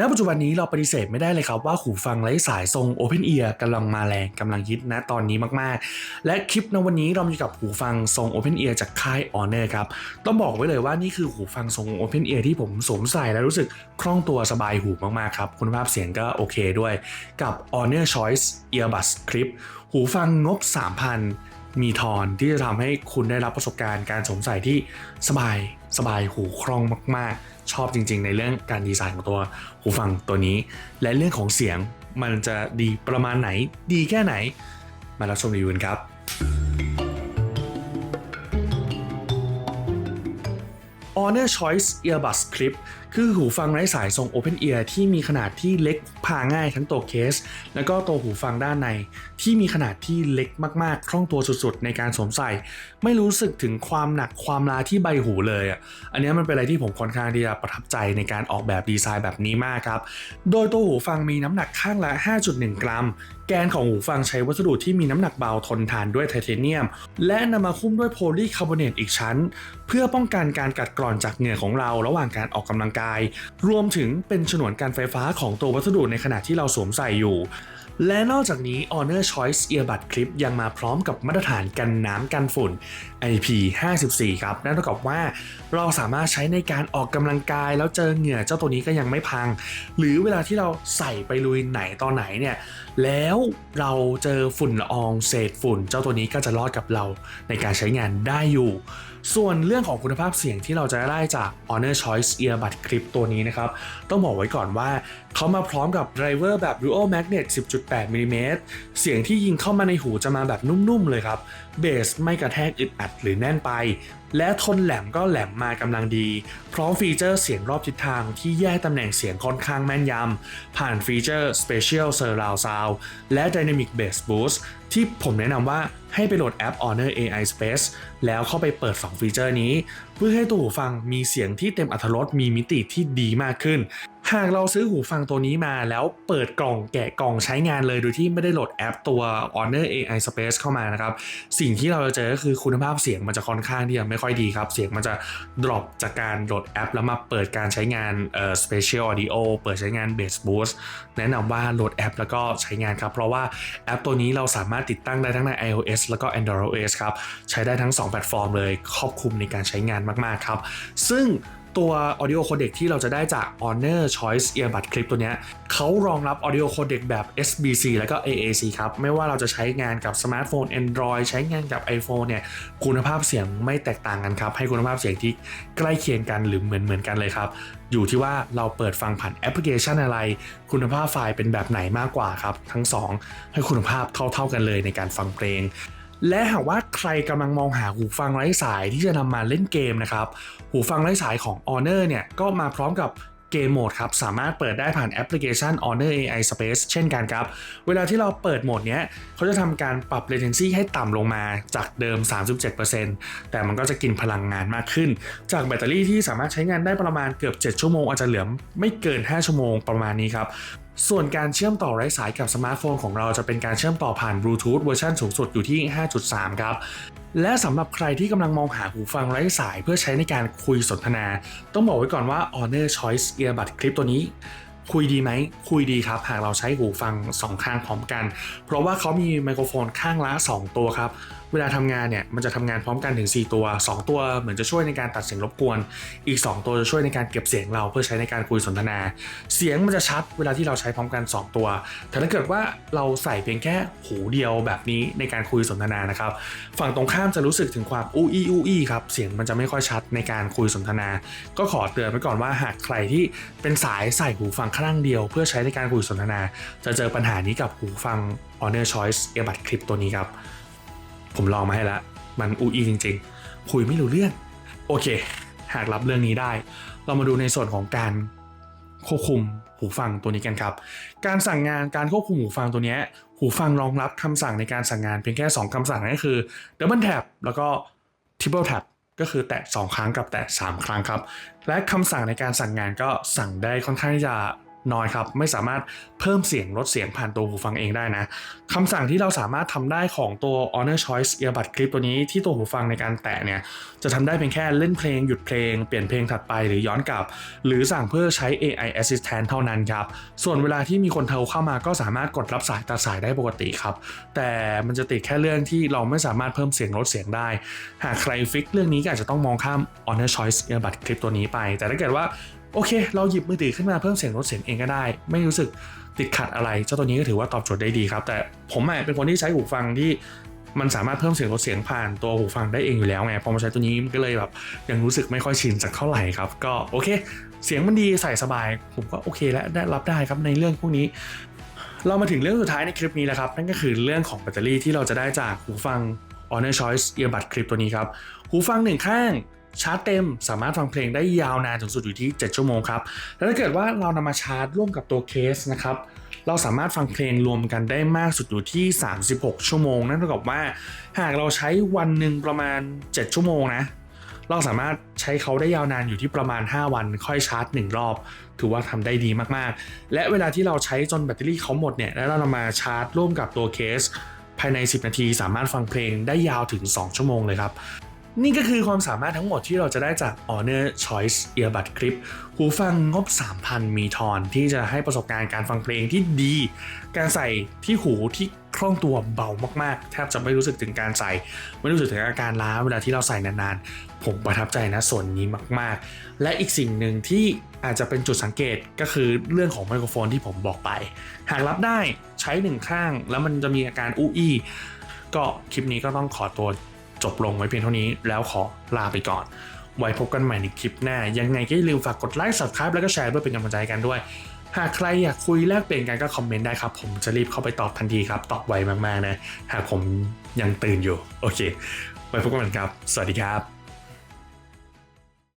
ณปัจจุบันนี้เราปฏิเสธไม่ได้เลยครับว่าหูฟังไร้สายทรง Open Ear กำลังมาแรงกำลังฮิตนะตอนนี้มากๆ และคลิปในวันนี้เรามีกับหูฟังทรง Open Ear จากค่าย Honor ครับ ต้องบอกไว้เลยว่านี่คือหูฟังทรง Open Ear ที่ผมสวมใส่แล้วรู้สึกคล่องตัวสบายหูมากๆครับ คุณภาพเสียงก็โอเคด้วย กับ Honor Choice Earbuds Clip หูฟังงบ 3,000มีทอนที่จะทำให้คุณได้รับประสบการณ์การสวมใส่ที่สบาย สบายหูคล่องมากๆ ชอบจริง ๆ ในเรื่องการดีไซน์ของตัวหูฟังตัวนี้ และเรื่องของเสียงมันจะดีประมาณไหนดีแค่ไหน มารับชมรีวิวกันครับ Honor Choice Earbuds Clip คือหูฟังไร้สายทรง Open Ear ที่มีขนาดที่เล็กพาง่ายทั้งตัวเคส แล้วก็ตัวหูฟังด้านใน ที่มีขนาดที่เล็กมากๆ คล่องตัวสุดๆ ในการสวมใส่ ไม่รู้สึกถึงความหนักความลาที่ใบหูเลยอะอันนี้มันเป็นอะไรที่ผมค่อนข้างที่จะประทับใจในการออกแบบดีไซน์แบบนี้มากครับ โดยตัวหูฟังมีน้ำหนักข้างละ 5.1 กรัม แกนของหูฟังใช้วัสดุที่มีน้ำหนักเบาทนทานด้วยไทเทเนียม และนำมาคุ้มด้วยโพลีคาร์บอเนตอีกชั้น เพื่อป้องกันการกัดกร่อนจากเหงื่อของเราระหว่างการออกกำลังกาย รวมถึงเป็นฉนวนการไฟฟ้าของตัววัสดุในขณะที่เราสวมใส่อยู่ และนอกจากนี้ Honor Choice Earbud Clip ยังมาพร้อมกับมาตรฐานกันน้ำกันฝุ่น IP54 ครับ นั่นเท่ากับว่าเราสามารถใช้ในการออกกำลังกายแล้วเจอเหงื่อเจ้าตัวนี้ก็ยังไม่พัง หรือเวลาที่เราใส่ไปลุยไหนตอนไหนเนี่ย แล้วเราเจอฝุ่นละอองเศษฝุ่น เจ้าตัวนี้ก็จะรอดกับเราในการใช้งานได้อยู่ ส่วนเรื่องของคุณภาพเสียงที่เราจะได้จาก Honor Choice Earbud Clip ตัวนี้นะครับ ต้องบอกไว้ก่อนว่า เขามาพร้อมกับไดรเวอร์แบบ Dual Magnet 10.8มิลลิเมตรเสียงที่ยิงเข้ามาในหูจะมาแบบนุ่มๆเลยครับ เบสไม่กระแทกอึดอัดหรือแน่นไป และทนแหลมก็แหลมมากำลังดี พร้อมฟีเจอร์เสียงรอบทิศทางที่แยกตำแหน่งเสียงค่อนข้างแม่นยำ ผ่านฟีเจอร์ Special Surround Sound และ Dynamic Bass Boost ที่ผมแนะนำว่าให้ไปโหลดแอป Honor AI Space แล้วเข้าไปเปิด2ฟีเจอร์นี้ เพื่อให้ตัวหูฟังมีเสียงที่เต็มอรรถรสมีมิติที่ดีมากขึ้นหากเราซื้อหูฟังตัวนี้มาแล้วเปิดกล่องแกะกล่องใช้งานเลยโดยที่ไม่ได้โหลดแอปตัว Honor AI Space เข้ามานะครับ สิ่งที่เราจะเจอก็คือคุณภาพเสียงมันจะค่อนข้างที่จะไม่ค่อยดีครับ เสียงมันจะ drop จากการโหลดแอป แล้วมาเปิดการใช้งานเอ่อ Special Audio เปิดใช้งาน Bass Boost แนะนำว่าโหลดแอป แล้วก็ใช้งานครับ เพราะว่าแอปตัวนี้เราสามารถติดตั้งได้ทั้งใน iOS แล้วก็ Android OS ครับใช้ได้ทั้ง 2 แพลตฟอร์มเลยครอบคลุมในการใช้งานมากๆครับซึ่ง ตัว audio codec ที่เราจะได้จาก Honor Choice Earbud Clip ตัวเนี้ยเขารองรับ audio codec แบบ SBC แล้วก็ AAC ครับ ไม่ว่าเราจะใช้งานกับสมาร์ทโฟน Android ใช้งานกับ iPhone เนี่ยคุณภาพเสียงไม่แตกต่างกันครับ ให้คุณภาพเสียงที่ใกล้เคียงกันหรือเหมือนเหมือนกันเลยครับ อยู่ที่ว่าเราเปิดฟังผ่านแอปพลิเคชันอะไร คุณภาพไฟล์เป็นแบบไหนมากกว่าครับ ทั้งสองให้คุณภาพเท่า ๆกันเลยในการฟังเพลง และหากว่าใครกำลังมองหาหูฟังไร้สายที่จะนำมาเล่นเกมนะครับ หูฟังไร้สายของ Honor เนี่ยก็มาพร้อมกับ เกมโหมดครับสามารถเปิดได้ผ่านแอปพลิเคชัน Honor AI Space เช่นกันครับ เวลาที่เราเปิดโหมดเนี้ยเขาจะทำการปรับ latency ให้ต่ำลงมาจากเดิม 37%แต่มันก็จะกินพลังงานมากขึ้น จากแบตเตอรี่ที่สามารถใช้งานได้ประมาณเกือบ 7 ชั่วโมงอาจจะเหลือไม่เกิน 5 ชั่วโมงประมาณนี้ครับส่วนการเชื่อมต่อไร้สายกับสมาร์ทโฟนของเราจะเป็นการเชื่อมต่อผ่านบลูทูธเวอร์ชันสูงสุดอยู่ที่ 5.3 ครับ และสำหรับใครที่กำลังมองหาหูฟังไร้สายเพื่อใช้ในการคุยสนทนา ต้องบอกไว้ก่อนว่า Honor Choice Earbud Clip ตัวนี้คุยดีไหม คุยดีครับ หากเราใช้หูฟัง 2 ข้างพร้อมกัน เพราะว่าเขามีไมโครโฟนข้างละ 2 ตัวครับ เวลาทำงานเนี่ยมันจะทำงานพร้อมกันถึง 4 ตัว 2 ตัวเหมือนจะช่วยในการตัดเสียงรบกวน อีก 2 ตัวจะช่วยในการเก็บเสียงเราเพื่อใช้ในการคุยสนทนา เสียงมันจะชัดเวลาที่เราใช้พร้อมกัน 2 ตัว แต่ถ้าเกิดว่าเราใส่เพียงแค่หูเดียวแบบนี้ในการคุยสนทนานะครับ ฝั่งตรงข้ามจะรู้สึกถึงความอู้อี้อู้อี้ครับ เสียงมันจะไม่ค่อยชัดในการคุยสนทนา ก็ขอเตือนไว้ก่อนว่าหากใครที่เป็นสายใส่หูฟังข้างเดียว เพื่อใช้ในการคุยสนทนา จะเจอปัญหานี้กับหูฟัง Honor Choice Earbud Clip ตัวนี้ครับ ผมลองมาให้แล้วมันอูอีจริง ๆ คุยไม่รู้เรื่อง โอเค หากรับเรื่องนี้ได้ เรามาดูในส่วนของการควบคุมหูฟังตัวนี้กันครับ การสั่งงานการควบคุมหูฟังตัวนี้ หูฟังรองรับคำสั่งในการสั่งงานเพียงแค่ 2คำสั่งนั่นก็คือ Double Tap แล้วก็ Triple Tap ก็คือแตะ 2 ครั้งกับแตะ 3 ครั้งครับ และคำสั่งในการสั่งงานก็สั่งได้ค่อนข้างที่จะ น้อยครับ ไม่สามารถเพิ่มเสียงลดเสียงผ่านตัวหูฟังเองได้นะคำสั่งที่เราสามารถทำได้ของตัว Honor Choice Earbud Clip ตัวนี้ที่ตัวหูฟังในการแตะเนี่ยจะทำได้เพียงแค่เล่นเพลงหยุดเพลงเปลี่ยนเพลงถัดไปหรือย้อนกลับ หรือสั่งเพื่อใช้ AI Assistant เท่านั้นครับ ส่วนเวลาที่มีคนโทรเข้ามาก็สามารถกดรับสายตัดสายได้ปกติครับ แต่มันจะติดแค่เรื่องที่เราไม่สามารถเพิ่มเสียงลดเสียงได้ หากใครฟิกเรื่องนี้ก็อาจจะต้องมองข้าม Honor Choice Earbud Clip ตัวนี้ไป แต่ถ้าเกิดว่า โอเค เราหยิบมือถือขึ้นมาเพิ่มเสียงลดเสียงเองก็ได้ ไม่รู้สึกติดขัดอะไร เจ้าตัวนี้ก็ถือว่าตอบโจทย์ได้ดีครับ แต่ผมเป็นคนที่ใช้หูฟังที่มันสามารถเพิ่มเสียงลดเสียงผ่านตัวหูฟังได้เองอยู่แล้วไง พอมาใช้ตัวนี้มันก็เลยแบบยังรู้สึกไม่ค่อยชินสักเท่าไหร่ครับ ก็โอเค เสียงมันดีใส่สบาย ผมก็โอเคแล้วได้รับได้ครับในเรื่องพวกนี้ เรามาถึงเรื่องสุดท้ายในคลิปนี้แล้วครับ นั่นก็คือเรื่องของแบตเตอรี่ที่เราจะได้จากหูฟัง Honor Choice Earbud Clip ตัวนี้ครับ หูฟังหนึ่งข้าง ชาร์จเต็มสามารถฟังเพลงได้ยาวนานถึงสุดอยู่ที่ 7 ชั่วโมงครับ แล้วถ้าเกิดว่าเรานำมาชาร์จร่วมกับตัวเคสนะครับ เราสามารถฟังเพลงรวมกันได้มากสุดอยู่ที่ 36 ชั่วโมง นั่นเท่ากับว่า หากเราใช้วันหนึ่งประมาณ 7 ชั่วโมงนะ เราสามารถใช้เขาได้ยาวนานอยู่ที่ประมาณ 5 วัน ค่อยชาร์จ 1 รอบ ถือว่าทำได้ดีมากๆ และเวลาที่เราใช้จนแบตเตอรี่เขาหมดเนี่ย แล้วเรานำมาชาร์จร่วมกับตัวเคส ภายใน 10 นาที สามารถฟังเพลงได้ยาวถึง 2 ชั่วโมงเลยครับ นี่ก็คือความสามารถทั้งหมดที่เราจะได้จาก Honor Choice Earbud Clip หูฟังงบ 3,000 มีทอนที่จะให้ประสบการณ์การฟังเพลงที่ดี การใส่ที่หูที่คล่องตัวเบามากๆ แทบจะไม่รู้สึกถึงการใส่ ไม่รู้สึกถึงอาการล้าเวลาที่เราใส่นานๆ ผมประทับใจนะส่วนนี้มากๆ และอีกสิ่งหนึ่งที่อาจจะเป็นจุดสังเกตก็คือเรื่องของไมโครโฟนที่ผมบอกไป หากรับได้ใช้หนึ่งข้างแล้วมันจะมีอาการอู้อี้ก็คลิปนี้ก็ต้องขอตัว จบลงไว้เพียงเท่านี้แล้วขอลาไปก่อน ไว้พบกันใหม่ในคลิปหน้า ยังไงก็อย่าลืมฝากกดไลค์ subscribe แล้วก็แชร์เพื่อเป็นกำลังใจกันด้วย หากใครอยากคุยแลกเปลี่ยนกันก็คอมเมนต์ได้ครับ ผมจะรีบเข้าไปตอบทันทีครับ ตอบไวมากๆนะ หากผมยังตื่นอยู่ โอเค ไว้พบกันใหม่ครับ สวัสดีครับ